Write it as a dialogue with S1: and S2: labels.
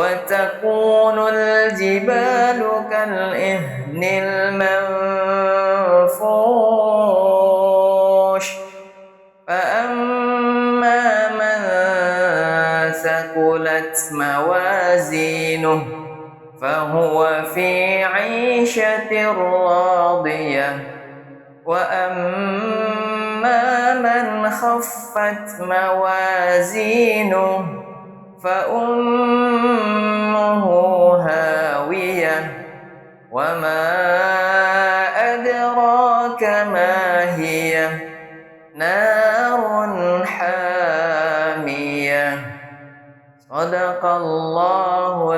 S1: وتكون الجبال كالإهن المنفوش. فأما من ثقلت موازينه فهو في عيشة راضية. وأما من خفت موازينه فأمه وما أدراك ما هي نار حامية صدق الله